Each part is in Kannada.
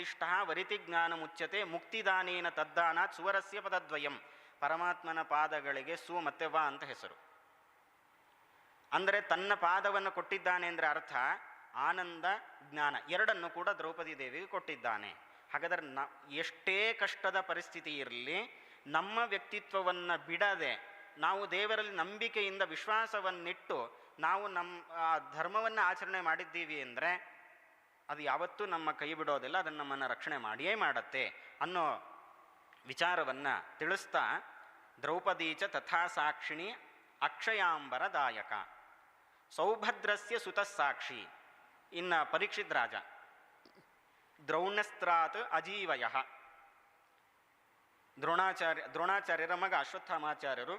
ನಿರ್ದಿಷ್ಟ ವರಿತಿ ಜ್ಞಾನ ಮುಚ್ಚತೆ ಮುಕ್ತಿದಾನೇನ ತದ್ದಾನಾತ್ ಸುವರಸ್ಯ ಪದದ್ವಯಂ. ಪರಮಾತ್ಮನ ಪಾದಗಳಿಗೆ ಸು ಮತ್ತೆ ವಾ ಅಂತ ಹೆಸರು. ಅಂದರೆ ತನ್ನ ಪಾದವನ್ನು ಕೊಟ್ಟಿದ್ದಾನೆ ಅಂದರೆ ಅರ್ಥ ಆನಂದ ಜ್ಞಾನ ಎರಡನ್ನು ಕೂಡ ದ್ರೌಪದಿ ದೇವಿಗೆ ಕೊಟ್ಟಿದ್ದಾನೆ. ಹಾಗಾದರೆ ನ ಎಷ್ಟೇ ಕಷ್ಟದ ಪರಿಸ್ಥಿತಿ ಇರಲಿ, ನಮ್ಮ ವ್ಯಕ್ತಿತ್ವವನ್ನು ಬಿಡದೆ, ನಾವು ದೇವರಲ್ಲಿ ನಂಬಿಕೆಯಿಂದ ವಿಶ್ವಾಸವನ್ನಿಟ್ಟು, ನಾವು ನಮ್ಮ ಧರ್ಮವನ್ನು ಆಚರಣೆ ಮಾಡಿದ್ದೀವಿ ಅಂದರೆ ಅದು ಯಾವತ್ತೂ ನಮ್ಮ ಕೈ ಬಿಡೋದಿಲ್ಲ, ಅದನ್ನು ನಮ್ಮನ್ನು ರಕ್ಷಣೆ ಮಾಡಿಯೇ ಮಾಡತ್ತೆ ಅನ್ನೋ ವಿಚಾರವನ್ನು ತಿಳಿಸ್ತಾ ದ್ರೌಪದೀಚ ತಥಾ ಸಾಕ್ಷಿಣಿ ಅಕ್ಷಯಾಂಬರದಾಯಕ ಸೌಭದ್ರಸ್ಯ ಸುತಸ್ಸಾಕ್ಷಿ ಇನ್ನು ಪರೀಕ್ಷಿತ್ ರಾಜ. ದ್ರೌಣಸ್ತ್ರಾತ್ ಅಜೀವಯ. ದ್ರೋಣಾಚಾರ್ಯ, ದ್ರೋಣಾಚಾರ್ಯರ ಮಗ ಅಶ್ವತ್ಥಾಮಾಚಾರ್ಯರು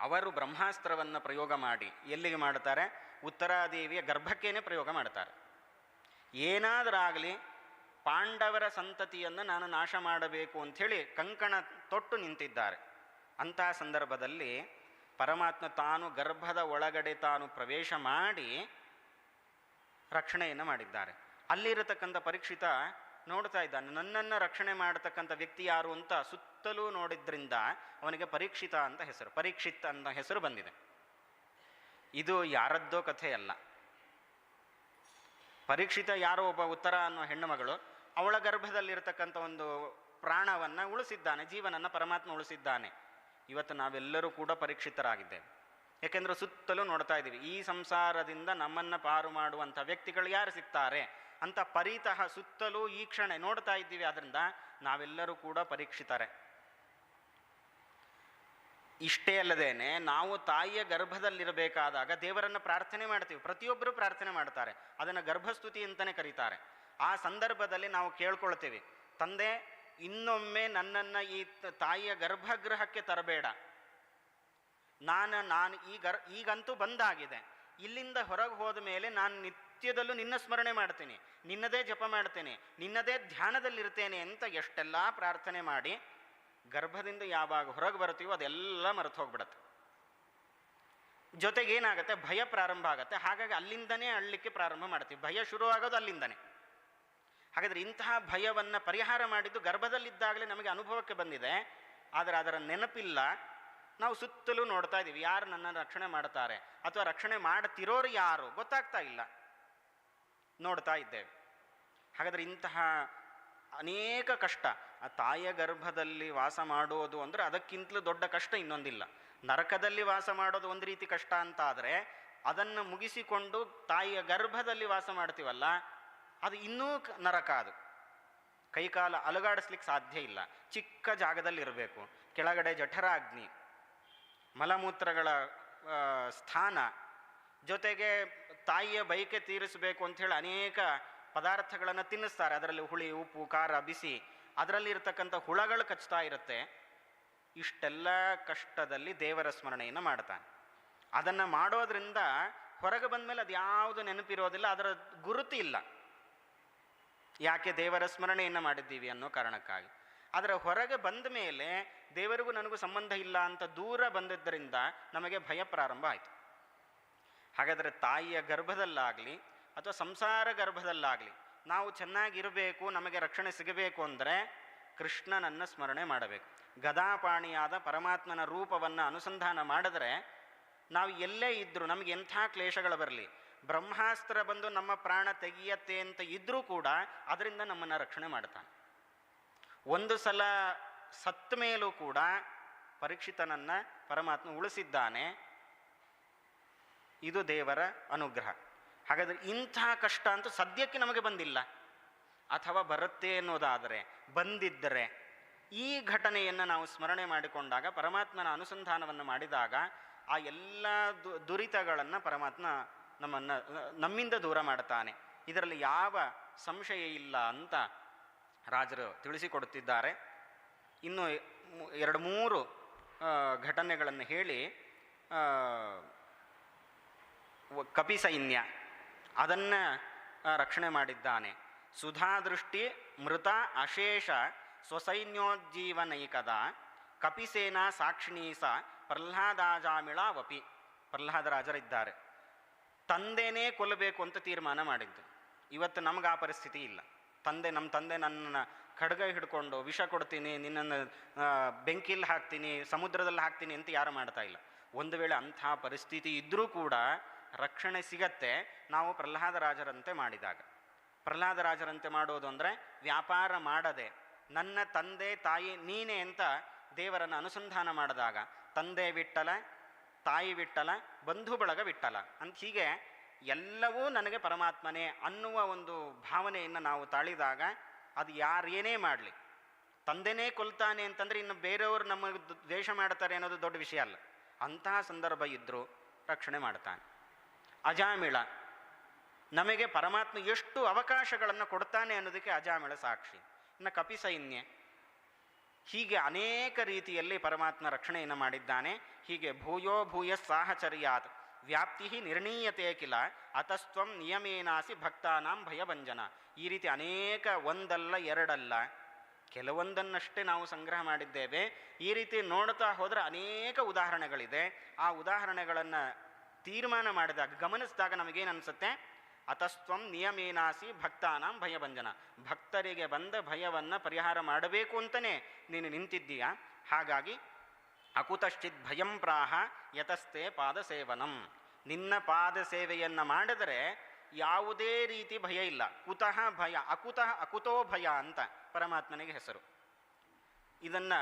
ಅವರು ಬ್ರಹ್ಮಾಸ್ತ್ರವನ್ನು ಪ್ರಯೋಗ ಮಾಡಿ ಎಲ್ಲಿಗೆ ಮಾಡ್ತಾರೆ? ಉತ್ತರಾದೇವಿಯ ಗರ್ಭಕ್ಕೇನೆ ಪ್ರಯೋಗ ಮಾಡ್ತಾರೆ. ಏನಾದರಾಗಲಿ ಪಾಂಡವರ ಸಂತತಿಯನ್ನು ನಾನು ನಾಶ ಮಾಡಬೇಕು ಅಂಥೇಳಿ ಕಂಕಣ ತೊಟ್ಟು ನಿಂತಿದ್ದಾರೆ. ಅಂತಹ ಸಂದರ್ಭದಲ್ಲಿ ಪರಮಾತ್ಮ ತಾನು ಗರ್ಭದ ಒಳಗಡೆ ತಾನು ಪ್ರವೇಶ ಮಾಡಿ ರಕ್ಷಣೆಯನ್ನು ಮಾಡಿದ್ದಾರೆ. ಅಲ್ಲಿರತಕ್ಕಂಥ ಪರೀಕ್ಷಿತ ನೋಡ್ತಾ ಇದ್ದಾನೆ. ನನ್ನನ್ನು ರಕ್ಷಣೆ ಮಾಡತಕ್ಕಂಥ ವ್ಯಕ್ತಿ ಯಾರು ಅಂತ ಸುತ್ತಲೂ ನೋಡಿದ್ರಿಂದ ಅವನಿಗೆ ಪರೀಕ್ಷಿತ ಅಂತ ಹೆಸರು, ಪರೀಕ್ಷಿತ್ ಅಂತ ಹೆಸರು ಬಂದಿದೆ. ಇದು ಯಾರದ್ದೋ ಕಥೆ ಅಲ್ಲ ಪರೀಕ್ಷಿತ ಯಾರೋ ಒಬ್ಬ ಉತ್ತರ ಅನ್ನೋ ಹೆಣ್ಣುಮಗಳು ಅವಳ ಗರ್ಭದಲ್ಲಿರತಕ್ಕಂಥ ಒಂದು ಪ್ರಾಣವನ್ನು ಉಳಿಸಿದ್ದಾನೆ, ಜೀವನನ್ನು ಪರಮಾತ್ಮ ಉಳಿಸಿದ್ದಾನೆ. ಇವತ್ತು ನಾವೆಲ್ಲರೂ ಕೂಡ ಪರೀಕ್ಷಿತರಾಗಿದ್ದೇವೆ. ಯಾಕೆಂದ್ರೆ ಸುತ್ತಲೂ ನೋಡ್ತಾ ಇದ್ದೀವಿ, ಈ ಸಂಸಾರದಿಂದ ನಮ್ಮನ್ನು ಪಾರು ಮಾಡುವಂಥ ವ್ಯಕ್ತಿಗಳು ಯಾರು ಸಿಗ್ತಾರೆ ಅಂತ ಪರಿತಃ ಸುತ್ತಲೂ ಈ ಕ್ಷಣ ನೋಡ್ತಾ ಇದ್ದೀವಿ. ಆದ್ರಿಂದ ನಾವೆಲ್ಲರೂ ಕೂಡ ಪರೀಕ್ಷಿತಾರೆ. ಇಷ್ಟೇ ಅಲ್ಲದೇನೆ ನಾವು ತಾಯಿಯ ಗರ್ಭದಲ್ಲಿರಬೇಕಾದಾಗ ದೇವರನ್ನು ಪ್ರಾರ್ಥನೆ ಮಾಡ್ತೀವಿ. ಪ್ರತಿಯೊಬ್ಬರು ಪ್ರಾರ್ಥನೆ ಮಾಡ್ತಾರೆ. ಅದನ್ನು ಗರ್ಭಸ್ತುತಿ ಅಂತಲೇ ಕರೀತಾರೆ. ಆ ಸಂದರ್ಭದಲ್ಲಿ ನಾವು ಕೇಳ್ಕೊಳ್ತೀವಿ. ತಂದೆ, ಇನ್ನೊಮ್ಮೆ ನನ್ನನ್ನು ಈ ತಾಯಿಯ ಗರ್ಭಗೃಹಕ್ಕೆ ತರಬೇಡ. ನಾನು ನಾನು ಈ ಗರ್ ಈಗಂತೂ ಬಂದಾಗಿದೆ. ಇಲ್ಲಿಂದ ಹೊರಗೆ ಹೋದ ಮೇಲೆ ನಾನು ನಿತ್ಯದಲ್ಲೂ ನಿನ್ನ ಸ್ಮರಣೆ ಮಾಡ್ತೀನಿ. ನಿನ್ನದೇ ಜಪ ಮಾಡ್ತೇನೆ. ನಿನ್ನದೇ ಧ್ಯಾನದಲ್ಲಿರ್ತೇನೆ ಅಂತ ಎಷ್ಟೆಲ್ಲ ಪ್ರಾರ್ಥನೆ ಮಾಡಿ ಗರ್ಭದಿಂದ ಯಾವಾಗ ಹೊರಗೆ ಬರ್ತೀವೋ ಅದೆಲ್ಲ ಮರೆತು ಹೋಗ್ಬಿಡತ್ತೆ. ಜೊತೆಗೆ ಏನಾಗುತ್ತೆ? ಭಯ ಪ್ರಾರಂಭ ಆಗುತ್ತೆ. ಹಾಗಾಗಿ ಅಲ್ಲಿಂದನೇ ಅಳ್ಲಿಕ್ಕೆ ಪ್ರಾರಂಭ ಮಾಡ್ತೀವಿ. ಭಯ ಶುರು ಆಗೋದು ಅಲ್ಲಿಂದನೇ. ಹಾಗಾದರೆ ಇಂತಹ ಭಯವನ್ನು ಪರಿಹಾರ ಮಾಡಿದ್ದು ಗರ್ಭದಲ್ಲಿದ್ದಾಗಲೇ ನಮಗೆ ಅನುಭವಕ್ಕೆ ಬಂದಿದೆ. ಆದರೆ ಅದರ ನೆನಪಿಲ್ಲ. ನಾವು ಸುತ್ತಲೂ ನೋಡ್ತಾ ಇದ್ದೀವಿ. ಯಾರು ನನ್ನನ್ನು ರಕ್ಷಣೆ ಮಾಡ್ತಾರೆ? ಅಥವಾ ರಕ್ಷಣೆ ಮಾಡ್ತಿರೋರು ಯಾರು? ಗೊತ್ತಾಗ್ತಾ ಇಲ್ಲ. ನೋಡ್ತಾ ಇದ್ದೇವೆ. ಹಾಗಾದರೆ ಇಂತಹ ಅನೇಕ ಕಷ್ಟ. ಆ ತಾಯಿಯ ಗರ್ಭದಲ್ಲಿ ವಾಸ ಮಾಡೋದು ಅಂದರೆ ಅದಕ್ಕಿಂತಲೂ ದೊಡ್ಡ ಕಷ್ಟ ಇನ್ನೊಂದಿಲ್ಲ. ನರಕದಲ್ಲಿ ವಾಸ ಮಾಡೋದು ಒಂದು ರೀತಿ ಕಷ್ಟ ಅಂತ ಆದರೆ ಅದನ್ನು ಮುಗಿಸಿಕೊಂಡು ತಾಯಿಯ ಗರ್ಭದಲ್ಲಿ ವಾಸ ಮಾಡ್ತೀವಲ್ಲ, ಅದು ಇನ್ನೂ ನರಕ ಅದು. ಕೈಕಾಲ ಅಲುಗಾಡಿಸ್ಲಿಕ್ಕೆ ಸಾಧ್ಯ ಇಲ್ಲ. ಚಿಕ್ಕ ಜಾಗದಲ್ಲಿ ಇರಬೇಕು ಕೆಳಗಡೆ ಜಠರಾಗ್ನಿ, ಮಲಮೂತ್ರಗಳ ಸ್ಥಾನ, ಜೊತೆಗೆ ತಾಯಿಯ ಬೈಕೆ ತೀರಿಸಬೇಕು ಅಂಥೇಳಿ ಅನೇಕ ಪದಾರ್ಥಗಳನ್ನು ತಿನ್ನಿಸ್ತಾರೆ. ಅದರಲ್ಲಿ ಹುಳಿ, ಉಪ್ಪು, ಖಾರ, ಬಿಸಿ ಅದರಲ್ಲಿ ಇರತಕ್ಕಂಥ ಹುಳಗಳು ಕಚ್ತಾ ಇರುತ್ತೆ, ಇಷ್ಟೆಲ್ಲ ಕಷ್ಟದಲ್ಲಿ ದೇವರ ಸ್ಮರಣೆಯನ್ನು ಮಾಡ್ತಾನೆ. ಅದನ್ನು ಮಾಡೋದ್ರಿಂದ ಹೊರಗೆ ಬಂದ ಮೇಲೆ ಅದು ಯಾವುದು ನೆನಪಿರೋದಿಲ್ಲ, ಅದರ ಗುರುತು ಇಲ್ಲ. ಯಾಕೆ ದೇವರ ಸ್ಮರಣೆಯನ್ನು ಮಾಡಿದ್ದೀವಿ ಅನ್ನೋ ಕಾರಣಕ್ಕಾಗಿ. ಅದರ ಹೊರಗೆ ಬಂದ ಮೇಲೆ ದೇವರಿಗೂ ನನಗೂ ಸಂಬಂಧ ಇಲ್ಲ ಅಂತ ದೂರ ಬಂದಿದ್ದರಿಂದ ನಮಗೆ ಭಯ ಪ್ರಾರಂಭ ಆಯಿತು. ಹಾಗಾದರೆ ತಾಯಿಯ ಗರ್ಭದಲ್ಲಾಗಲಿ ಅಥವಾ ಸಂಸಾರ ಗರ್ಭದಲ್ಲಾಗಲಿ ನಾವು ಚೆನ್ನಾಗಿರಬೇಕು, ನಮಗೆ ರಕ್ಷಣೆ ಸಿಗಬೇಕು ಅಂದರೆ ಕೃಷ್ಣನನ್ನು ಸ್ಮರಣೆ ಮಾಡಬೇಕು. ಗದಾಪಾಣಿಯಾದ ಪರಮಾತ್ಮನ ರೂಪವನ್ನು ಅನುಸಂಧಾನ ಮಾಡಿದ್ರೆ ನಾವು ಎಲ್ಲೇ ಇದ್ದರೂ ನಮಗೆ ಎಂಥ ಕ್ಲೇಶಗಳು ಬರಲಿ, ಬ್ರಹ್ಮಾಸ್ತ್ರ ಬಂದು ನಮ್ಮ ಪ್ರಾಣ ತೆಗೆಯತ್ತೆ ಅಂತ ಇದ್ದರೂ ಕೂಡ ಅದರಿಂದ ನಮ್ಮನ್ನು ರಕ್ಷಣೆ ಮಾಡ್ತಾನೆ. ಒಂದು ಸಲ ಸತ್ತ ಮೇಲೂ ಕೂಡ ಪರೀಕ್ಷಿತನನ್ನು ಪರಮಾತ್ಮ ಉಳಿಸಿದ್ದಾನೆ. ಇದು ದೇವರ ಅನುಗ್ರಹ. ಹಾಗಾದರೆ ಇಂಥ ಕಷ್ಟ ಅಂತೂ ಸದ್ಯಕ್ಕೆ ನಮಗೆ ಬಂದಿಲ್ಲ. ಅಥವಾ ಬರುತ್ತೆ ಅನ್ನೋದಾದರೆ, ಬಂದಿದ್ದರೆ ಈ ಘಟನೆಯನ್ನು ನಾವು ಸ್ಮರಣೆ ಮಾಡಿಕೊಂಡಾಗ, ಪರಮಾತ್ಮನ ಅನುಸಂಧಾನವನ್ನು ಮಾಡಿದಾಗ ಆ ಎಲ್ಲ ದುರಿತಗಳನ್ನು ಪರಮಾತ್ಮ ನಮ್ಮನ್ನು, ನಮ್ಮಿಂದ ದೂರ ಮಾಡ್ತಾನೆ. ಇದರಲ್ಲಿ ಯಾವ ಸಂಶಯ ಇಲ್ಲ ಅಂತ ರಾಜರು ತಿಳಿಸಿಕೊಡುತ್ತಿದ್ದಾರೆ. ಇನ್ನು ಎರಡು ಮೂರು ಘಟನೆಗಳನ್ನು ಹೇಳಿ ಕಪಿ ಸೈನ್ಯ ಅದನ್ನು ರಕ್ಷಣೆ ಮಾಡಿದ್ದಾನೆ. ಸುಧಾದೃಷ್ಟಿ, ಮೃತ, ಅಶೇಷ, ಸ್ವಸೈನ್ಯೋಜ್ಜೀವನೈಕದ, ಕಪಿಸೇನಾ ಸಾಕ್ಷಿಣೀಸ ಪ್ರಹ್ಲಾದಾಜಾಮಿಳ ವಪಿ, ಪ್ರಹ್ಲಾದರಾಜರಿದ್ದಾರೆ. ತಂದೆನೇ ಕೊಲ್ಲಬೇಕು ಅಂತ ತೀರ್ಮಾನ ಮಾಡಿದ್ದು. ಇವತ್ತು ನಮಗೆ ಆ ಪರಿಸ್ಥಿತಿ ಇಲ್ಲ. ತಂದೆ, ನಮ್ಮ ತಂದೆ ನನ್ನ ಖಡ್ಗ ಹಿಡ್ಕೊಂಡು ವಿಷ ಕೊಡ್ತೀನಿ, ನಿನ್ನನ್ನು ಬೆಂಕಿಲಿ ಹಾಕ್ತೀನಿ, ಸಮುದ್ರದಲ್ಲಿ ಹಾಕ್ತೀನಿ ಅಂತ ಯಾರು ಮಾಡ್ತಾ ಇಲ್ಲ. ಒಂದು ವೇಳೆ ಅಂಥ ಪರಿಸ್ಥಿತಿ ಇದ್ದರೂ ಕೂಡ ರಕ್ಷಣೆ ಸಿಗತ್ತೆ, ನಾವು ಪ್ರಹ್ಲಾದರಾಜರಂತೆ ಮಾಡಿದಾಗ. ಪ್ರಹ್ಲಾದರಾಜರಂತೆ ಮಾಡೋದು ಅಂದರೆ ವ್ಯಾಪಾರ ಮಾಡದೆ, ನನ್ನ ತಂದೆ, ತಾಯಿ, ನೀನೇ ಅಂತ ದೇವರನ್ನು ಅನುಸಂಧಾನ ಮಾಡಿದಾಗ, ತಂದೆ ವಿಟ್ಟಲ ತಾಯಿ ವಿಟ್ಟಲ ಬಂಧು ಬಳಗ ವಿಟ್ಟಲ ಅಂತ ಹೀಗೆ ಎಲ್ಲವೂ ನನಗೆ ಪರಮಾತ್ಮನೇ ಅನ್ನುವ ಒಂದು ಭಾವನೆಯನ್ನು ನಾವು ತಾಳಿದಾಗ ಅದು ಯಾರೇನೇ ಮಾಡಲಿ, ತಂದೆನೇ ಕೊಲ್ತಾನೆ ಅಂತಂದ್ರೆ ಇನ್ನು ಬೇರೆಯವರು ನಮಗೆ ದ್ವೇಷ ಮಾಡ್ತಾರೆ ಅನ್ನೋದು ದೊಡ್ಡ ವಿಷಯ ಅಲ್ಲ. ಅಂತಹ ಸಂದರ್ಭ ಇದ್ದರೂ ರಕ್ಷಣೆ ಮಾಡ್ತಾನೆ. ಅಜಾಮಿಳ. ನಮಗೆ ಪರಮಾತ್ಮ ಎಷ್ಟು ಅವಕಾಶಗಳನ್ನು ಕೊಡ್ತಾನೆ ಅನ್ನೋದಕ್ಕೆ ಅಜಾಮಿಳ ಸಾಕ್ಷಿ. ಇನ್ನು ಕಪಿ ಸೈನ್ಯ ಹೀಗೆ ಅನೇಕ ರೀತಿಯಲ್ಲಿ ಪರಮಾತ್ಮ ರಕ್ಷಣೆಯನ್ನು ಮಾಡಿದ್ದಾನೆ. ಹೀಗೆ ಭೂಯೋ ಭೂಯ ಸಾಹಚರ್ಯಾತ್. ವ್ಯಾಪ್ತಿ ನಿರ್ಣೀಯತೆ ಕಿಲ ಅತಸ್ತ್ವಂ ನಿಯಮೇನಾಸಿ ಭಕ್ತಾನಾಂ ಭಯಭಂಜನ. ಈ ರೀತಿ ಅನೇಕ ಒಂದಲ್ಲ ಎರಡಲ್ಲ. ಕೆಲವೊಂದನ್ನಷ್ಟೇ ನಾವು ಸಂಗ್ರಹ ಮಾಡಿದ್ದೇವೆ. ಈ ರೀತಿ ನೋಡ್ತಾ ಹೋದರೆ ಅನೇಕ ಉದಾಹರಣೆಗಳಿದೆ. ಆ ಉದಾಹರಣೆಗಳನ್ನು ತೀರ್ಮಾನ ಮಾಡಿದಾಗ, ಗಮನಿಸಿದಾಗ ನಮಗೇನು ಅನಿಸುತ್ತೆ ಅತಸ್ತ್ವಂ ನಿಯಮೇನಾಸಿ ಭಕ್ತಾನಾಂ ಭಯಭಂಜನ. ಭಕ್ತರಿಗೆ ಬಂದ ಭಯವನ್ನು ಪರಿಹಾರ ಮಾಡಬೇಕು ಅಂತಲೇ ನೀನು ನಿಂತಿದ್ದೀಯಾ? ಹಾಗಾಗಿ, ಅಕುತಶ್ಚಿತ್ ಭಯಂ ಪ್ರಾಹ ಯತಸ್ತೆ ಪಾದ ಸೇವನಂ ನಿನ್ನ ಪಾದ ಸೇವೆಯನ್ನು ಮಾಡಿದರೆ ಯಾವುದೇ ರೀತಿ ಭಯ ಇಲ್ಲ. ಕುತಃ ಭಯ, ಅಕುತಃ ಅಕುತೋ ಭಯ ಅಂತ ಪರಮಾತ್ಮನಿಗೆ ಹೆಸರು. ಇದನ್ನ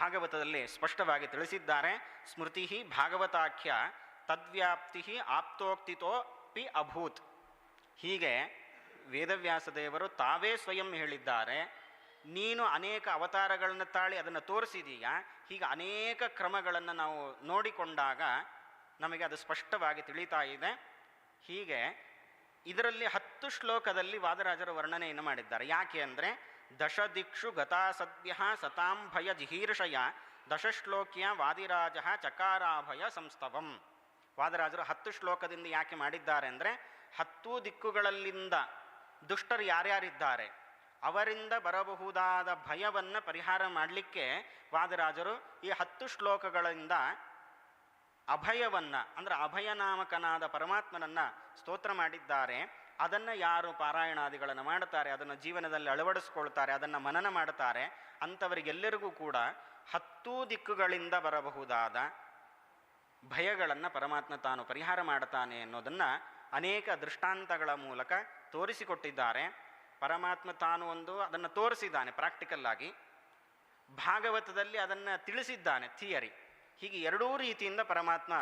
ಭಾಗವತದಲ್ಲಿ ಸ್ಪಷ್ಟವಾಗಿ ತಿಳಿಸಿದ್ದಾರೆ. ಸ್ಮೃತಿ ಭಾಗವತಾಖ್ಯ ತದ್ವ್ಯಾಪ್ತಿ ಆಪ್ತೋಕ್ತಿತೋ ಪಿ ಅಭೂತ್. ಹೀಗೆ ವೇದವ್ಯಾಸ ದೇವರು ತಾವೇ ಸ್ವಯಂ ಹೇಳಿದ್ದಾರೆ, ನೀನು ಅನೇಕ ಅವತಾರಗಳನ್ನು ತಾಳಿ ಅದನ್ನು ತೋರಿಸಿದೀಯಾ, ಹೀಗೆ ಅನೇಕ ಕ್ರಮಗಳನ್ನು ನಾವು ನೋಡಿಕೊಂಡಾಗ ನಮಗೆ ಅದು ಸ್ಪಷ್ಟವಾಗಿ ತಿಳಿತಾ ಇದೆ. ಹೀಗೆ ಇದರಲ್ಲಿ ಹತ್ತು ಶ್ಲೋಕದಲ್ಲಿ ವಾದರಾಜರು ವರ್ಣನೆಯನ್ನು ಮಾಡಿದ್ದಾರೆ. ಯಾಕೆ ಅಂದರೆ ದಶದಿಕ್ಷು ಗತಾಸದ್ಯ ಸತಾಂ ಭಯ ಜಿಹೀರ್ಷಯ ದಶಶ್ಲೋಕ್ಯ ವಾದಿರಾಜ ಚಕಾರಾಭಯ ಸಂಸ್ತವಂ ವಾದರಾಜರು ಹತ್ತು ಶ್ಲೋಕದಿಂದ ಯಾಕೆ ಮಾಡಿದ್ದಾರೆ ಅಂದರೆ ಹತ್ತು ದಿಕ್ಕುಗಳಲ್ಲಿಂದ ದುಷ್ಟರು ಯಾರ್ಯಾರಿದ್ದಾರೆ ಅವರಿಂದ ಬರಬಹುದಾದ ಭಯವನ್ನು ಪರಿಹಾರ ಮಾಡಲಿಕ್ಕೆ ವಾದರಾಜರು ಈ ಹತ್ತು ಶ್ಲೋಕಗಳಿಂದ ಅಭಯವನ್ನು, ಅಂದರೆ ಅಭಯನಾಮಕನಾದ ಪರಮಾತ್ಮನನ್ನು ಸ್ತೋತ್ರ ಮಾಡಿದ್ದಾರೆ. ಅದನ್ನು ಯಾರು ಪಾರಾಯಣಾದಿಗಳನ್ನು ಮಾಡುತ್ತಾರೆ, ಅದನ್ನು ಜೀವನದಲ್ಲಿ ಅಳವಡಿಸ್ಕೊಳ್ತಾರೆ, ಅದನ್ನು ಮನನ ಮಾಡುತ್ತಾರೆ, ಅಂಥವರಿಗೆಲ್ಲರಿಗೂ ಕೂಡ ಹತ್ತೂ ದಿಕ್ಕುಗಳಿಂದ ಬರಬಹುದಾದ ಭಯಗಳನ್ನು ಪರಮಾತ್ಮ ತಾನು ಪರಿಹಾರ ಮಾಡುತ್ತಾನೆ ಅನ್ನೋದನ್ನು ಅನೇಕ ದೃಷ್ಟಾಂತಗಳ ಮೂಲಕ ತೋರಿಸಿಕೊಟ್ಟಿದ್ದಾರೆ. ಪರಮಾತ್ಮ ತಾನು ಒಂದು ಅದನ್ನು ತೋರಿಸಿದ್ದಾನೆ ಪ್ರಾಕ್ಟಿಕಲ್ ಆಗಿ. ಭಾಗವತದಲ್ಲಿ ಅದನ್ನು ತಿಳಿಸಿದ್ದಾನೆ ಥಿಯರಿ ಹೀಗೆ ಎರಡೂ ರೀತಿಯಿಂದ ಪರಮಾತ್ಮ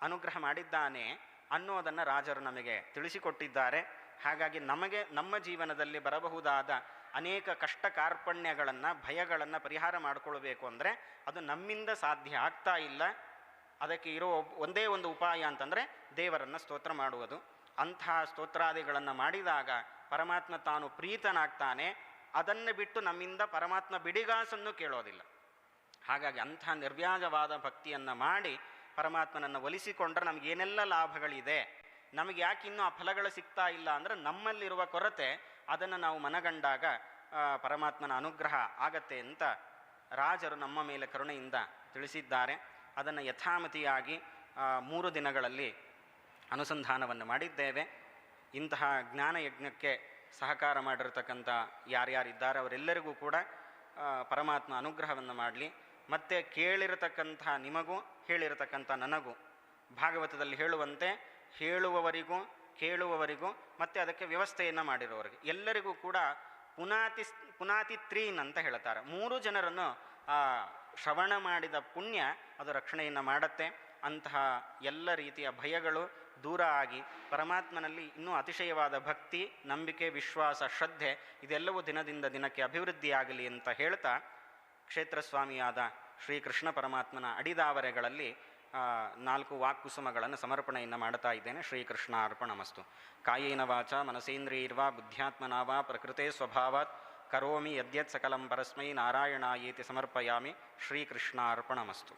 ಅನುಗ್ರಹ ಮಾಡಿದ್ದಾನೆ ಅನ್ನೋದನ್ನು ರಾಜರು ನಮಗೆ ತಿಳಿಸಿಕೊಟ್ಟಿದ್ದಾರೆ. ಹಾಗಾಗಿ ನಮಗೆ, ನಮ್ಮ ಜೀವನದಲ್ಲಿ ಬರಬಹುದಾದ ಅನೇಕ ಕಷ್ಟ ಕಾರ್ಪಣ್ಯಗಳನ್ನು ಭಯಗಳನ್ನು ಪರಿಹಾರ ಮಾಡಿಕೊಳ್ಬೇಕು ಅಂದರೆ ಅದು ನಮ್ಮಿಂದ ಸಾಧ್ಯ ಆಗ್ತಾ ಇಲ್ಲ. ಅದಕ್ಕೆ ಇರೋ ಒಂದೇ ಒಂದು ಉಪಾಯ ಅಂತಂದರೆ ದೇವರನ್ನು ಸ್ತೋತ್ರ ಮಾಡುವುದು. ಅಂತಹ ಸ್ತೋತ್ರಾದಿಗಳನ್ನು ಮಾಡಿದಾಗ ಪರಮಾತ್ಮ ತಾನು ಪ್ರೀತನಾಗ್ತಾನೆ, ಅದನ್ನು ಬಿಟ್ಟು ನಮ್ಮಿಂದ ಪರಮಾತ್ಮ ಬಿಡಿಗಾಸನ್ನು ಕೇಳೋದಿಲ್ಲ. ಹಾಗಾಗಿ ಅಂಥ ನಿರ್ವ್ಯಾಜವಾದ ಭಕ್ತಿಯನ್ನು ಮಾಡಿ ಪರಮಾತ್ಮನನ್ನು ಒಲಿಸಿಕೊಂಡ್ರೆ ನಮ್ಗೆ ಏನೆಲ್ಲ ಲಾಭಗಳಿದೆ, ನಮಗೆ ಯಾಕೆ ಇನ್ನೂ ಆ ಫಲಗಳು ಸಿಗ್ತಾ ಇಲ್ಲ ಅಂದರೆ ನಮ್ಮಲ್ಲಿರುವ ಕೊರತೆ, ಅದನ್ನು ನಾವು ಮನಗಂಡಾಗ ಪರಮಾತ್ಮನ ಅನುಗ್ರಹ ಆಗತ್ತೆ ಅಂತ ರಾಜರು ನಮ್ಮ ಮೇಲೆ ಕರುಣೆಯಿಂದ ತಿಳಿಸಿದ್ದಾರೆ. ಅದನ್ನು ಯಥಾಮತಿಯಾಗಿ ಮೂರು ದಿನಗಳಲ್ಲಿ ಅನುಸಂಧಾನವನ್ನು ಮಾಡಿದ್ದೇವೆ. ಇಂತಹ ಜ್ಞಾನ ಯಜ್ಞಕ್ಕೆ ಸಹಕಾರ ಮಾಡಿರ್ತಕ್ಕಂಥ ಯಾರ್ಯಾರಿದ್ದಾರೆ ಅವರೆಲ್ಲರಿಗೂ ಕೂಡ ಪರಮಾತ್ಮ ಅನುಗ್ರಹವನ್ನು ಮಾಡಲಿ. ಮತ್ತು ಕೇಳಿರತಕ್ಕಂಥ ನಿಮಗೂ, ಹೇಳಿರತಕ್ಕಂಥ ನನಗೂ, ಭಾಗವತದಲ್ಲಿ ಹೇಳುವಂತೆ ಹೇಳುವವರಿಗೂ, ಕೇಳುವವರಿಗೂ, ಮತ್ತು ಅದಕ್ಕೆ ವ್ಯವಸ್ಥೆಯನ್ನು ಮಾಡಿರೋವರಿಗೆ ಎಲ್ಲರಿಗೂ ಕೂಡ ಪುನಾತಿ ಪುನಾತಿ ತ್ರೀನ್ ಅಂತ ಹೇಳ್ತಾರೆ. ಮೂರು ಜನರನ್ನು ಶ್ರವಣ ಮಾಡಿದ ಪುಣ್ಯ ಅದು ರಕ್ಷಣೆಯನ್ನು ಮಾಡುತ್ತೆ. ಅಂತಹ ಎಲ್ಲ ರೀತಿಯ ಭಯಗಳು ದೂರ ಆಗಿ ಪರಮಾತ್ಮನಲ್ಲಿ ಇನ್ನೂ ಅತಿಶಯವಾದ ಭಕ್ತಿ, ನಂಬಿಕೆ, ವಿಶ್ವಾಸ, ಶ್ರದ್ಧೆ ಇದೆಲ್ಲವೂ ದಿನದಿಂದ ದಿನಕ್ಕೆ ಅಭಿವೃದ್ಧಿಯಾಗಲಿ ಅಂತ ಹೇಳ್ತಾ ಕ್ಷೇತ್ರಸ್ವಾಮಿಯಾದ ಶ್ರೀಕೃಷ್ಣ ಪರಮಾತ್ಮನ ಅಡಿದಾವರೆಗಳಲ್ಲಿ ನಾಲ್ಕು ವಾಕ್ಕುಸುಮಗಳನ್ನು ಸಮರ್ಪಣೆಯನ್ನು ಮಾಡ್ತಾ ಇದ್ದೇನೆ. ಶ್ರೀಕೃಷ್ಣ ಅರ್ಪಣಮಸ್ತು ಕಾಯೇನ ವಾಚ, ಮನಸೇಂದ್ರಿಯರ್ವಾ ಬುದ್ಧ್ಯಾತ್ಮನಾ ಪ್ರಕೃತೇ ಪ್ರಕೃತೆ ಸ್ವಭಾವಾತ್. கரோமி எத்யத் சகலம் பரஸ்மை நாராயணாயேதி சமர்ப்பயாமி ஸ்ரீகிருஷ்ணார்ப்பணமஸ்து